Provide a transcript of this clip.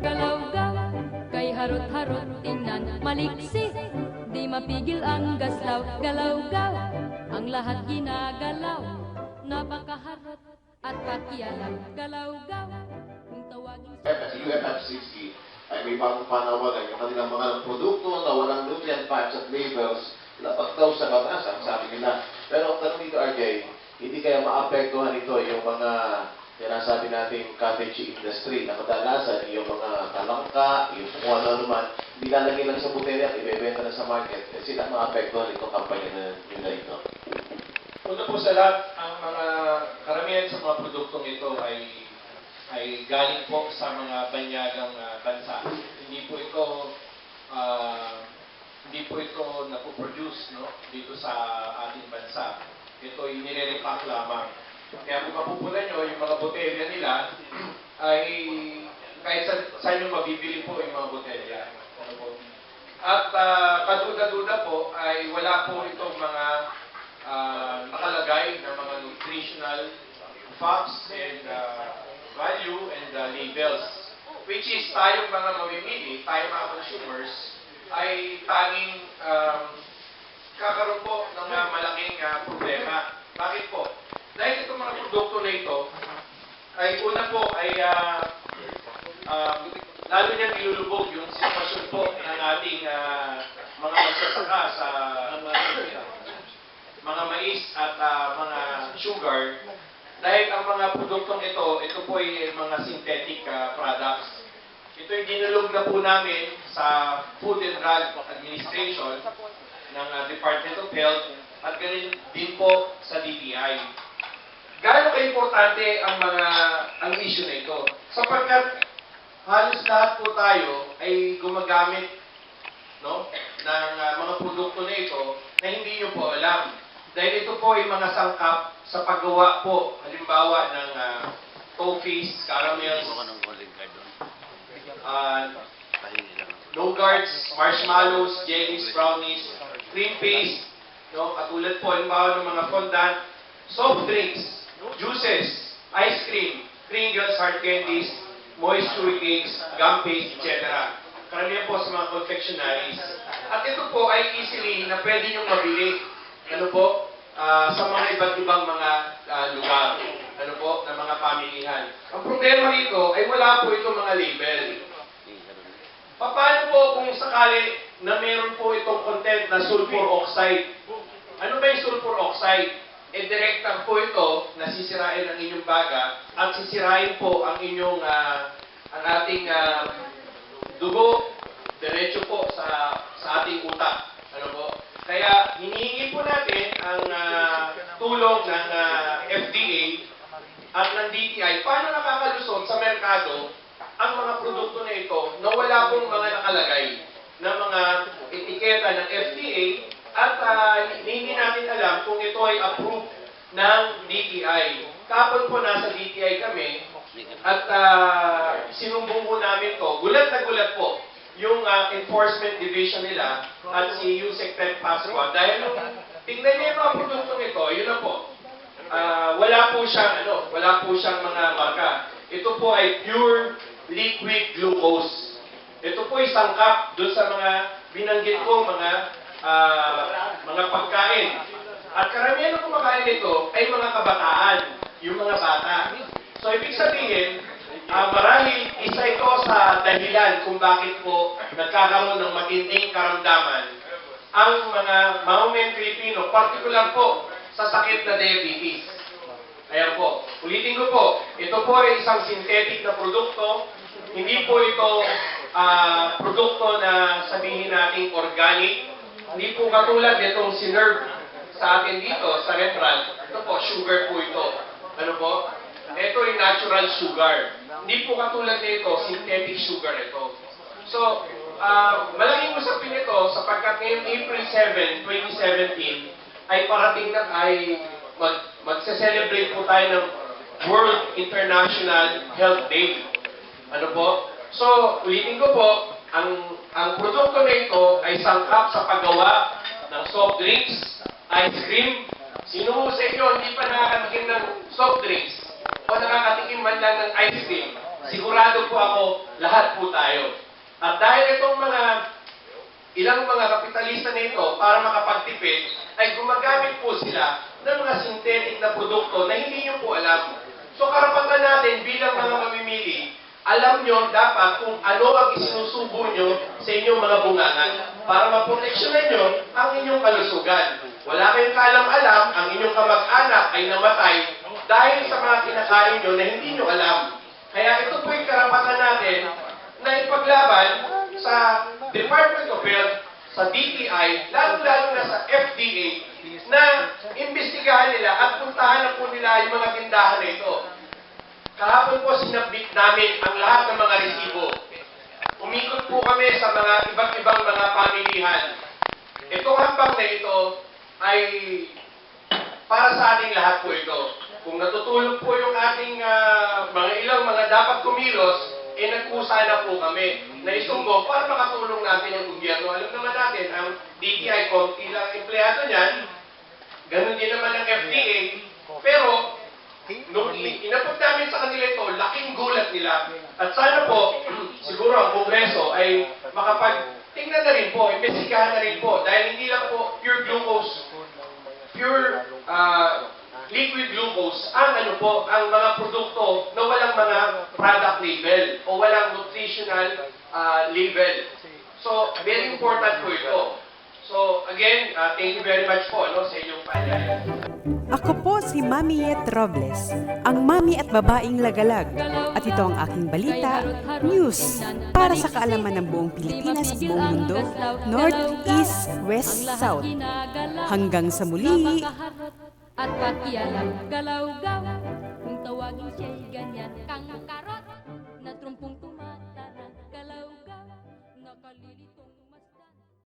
Galaw-gaw, kay harot-harot tingnan Maliksi, di mapigil ang gaslaw Galaw-gaw, ang lahat ginagalaw Napakaharot at pakialam. Galaw-gaw, kung tawagin At UFF60 ay may bagong panawagan yung kanilang mga produkto na walang nutrient patch at labels. Dapat daw sa batas, ang sabi nila. Pero ang tanong dito, RJ, hindi kaya maapektuhan ito yung mga sinasabi nating cottage industry na kadalasan yung mga talangka, yung kung ano naman, nilalagay lang sa butelya at ibebenta na sa market. Kasi sila maapektuhan itong kampanya na nila ito. Una po sa lahat, ang mga karamihan sa mga produktong ito ay ay galing po sa mga banyagang ah, bansa. Hindi po ito ah, hindi po ito napoproduce no, dito sa ating bansa. Ito ay nire-repack lamang. Kaya kung mapupunan nyo, yung mga botelya nila ay kahit sa, saan nyo mabibili po yung mga botelya. At uh, kaduda-duda po ay wala po itong mga ah, nakalagay na mga nutritional facts and ah, value and ah, labels. Which is tayong mga mamimili, tayong mga consumers, ay tanging um, kakaroon po ng mga malaking ah, problema. Bakit po? Dahil itong mga produkto na ito, ay una po ay ah, ah, lalo niyang ilulubog yung sitwasyon po ng ating ah, mga magsasaka sa mga mais at ah, mga sugar dahil ang mga produktong ito, ito po ay mga synthetic ah, products. Ito ay dinulog na po namin sa Food and Drug Administration ng ah, Department of Health at ganun din po sa DTI. Gaano ka-importante ang mga ang issue na ito? Sapagkat halos lahat po tayo ay gumagamit no, ng ah, mga produkto na ito na hindi nyo po alam. Dahil ito po ay mga sangkap sa paggawa po, halimbawa ng uh, toffees, caramels, uh, nougarts, marshmallows, jellies, brownies, cream paste, no, katulad po halimbawa ng mga fondant, soft drinks, juices, ice cream, Pringles, hard candies, moist chewy cakes, gum paste, etc. Karamihan po sa mga confectionaries. At ito po ay easily na pwede niyong mabili. Ano po? Ah, sa mga iba't ibang mga ah, lugar. Ano po? Na mga pamilihan. Ang problema rito ay wala po itong mga label. Paano po kung sakali na meron po itong sulfur oxide? Ano ba yung sulfur oxide? E direkta po ito na sisirain ang inyong baga at sisirain po ang inyong ah, ang ating ah, dugo diretso po sa sa ating utak. Ano po? Kaya hinihingi po natin ang ah, tulong ng ah, FDA at ng DTI paano nakakalusot sa merkado ang mga produkto na ito na wala pong mga nakalagay na mga etiketa ng FDA at uh, hindi natin alam kung ito ay approved ng DTI. Kapon po nasa DTI kami at uh, sinumbong po namin to. Gulat na gulat po yung ah, enforcement division nila at si Yusek Pep Pascua dahil nung tingnan niya yung mga produktong ito, yun na po. Ah, wala po siyang ano, wala po siyang mga marka. Ito po ay pure liquid glucose. Ito po ay sangkap doon sa mga binanggit ko mga ah, mga pagkain. At karamihan ng kumakain nito ay mga kabataan, yung mga bata. So ibig sabihin, ah, marahil isa ito sa dahilan kung bakit po nagkakaroon ng matinding karamdaman ang mga mamamayan Pilipino, particular po sa sakit na diabetes. Ayan po. Ulitin ko po, ito po ay isang synthetic na produkto. Hindi po ito ah, produkto na sabihin nating organic. Hindi po katulad nitong sinerve sa atin dito, sa Retral. Ito po, sugar po ito. Ano po? Ito ay natural sugar. Hindi po katulad nito, synthetic sugar ito. So, ah, malaking usapin ito sapagkat ngayong April 7, 2017, ay parating na ay mag, magse-celebrate po tayo ng World International Health Day. Ano po? So, ulitin ko po, ang ang produkto na ito ay sangkap sa paggawa ng soft drinks, ice cream. Sino ho sa inyo hindi pa nakakatikim ng soft drinks, o nakakatikim man lang ng ice cream, sigurado po ako, lahat po tayo. At dahil itong mga ilang mga kapitalista nito para makapagtipid, ay gumagamit po sila ng mga synthetic na produkto na hindi nyo po alam. So karapatan natin bilang mga mamimili, alam nyo dapat kung ano ang isinusubo nyo sa inyong mga bungangan para maproteksyonan nyo ang inyong kalusugan. Wala kayong kaalam-alam, ang inyong kamag-anak ay namatay dahil sa mga kinakain nyo na hindi nyo alam. Kaya ito po yung karapatan natin na ipaglaban sa Department of Health, sa DTI, lalo-lalo na sa FDA, na imbestigahan nila at puntahan na po nila yung mga tindahan na ito. Kahapon po sinabit namin ang lahat ng mga resibo. Umikot po kami sa mga iba't ibang mga pamilihan. Itong hambang na ito ay para sa ating lahat po ito. Kung natutulog po yung ating ah, mga ilang mga dapat kumilos, eh nagkusa na po kami na isumbong para makatulong natin ang gobyerno. Alam naman natin, ang DTI, konti lang ang empleyado niyan, ganun din naman ang FDA, pero i- inapot namin sa kanila ito, laking gulat nila. At sana po, siguro ang Kongreso ay makapag tingnan na rin po, imbestigahan na rin po, dahil hindi lang po pure glucose pure uh, liquid glucose ang ano po, ang mga produkto na walang mga product label o walang nutritional uh, label. So, very important po ito. So, again, uh, thank you very much po no, sa inyong pangalan. Ako po si Mami Yet Robles, ang mami at babaeng lagalag. At ito ang aking balita, news, para sa kaalaman ng buong Pilipinas at buong mundo, North, East, West, South. Hanggang sa muli! At pakialam, galaw-gaw, kung tawagin siya'y ganyan, kang karot, na trumpong tumatarang, galaw-gaw, nakalilito.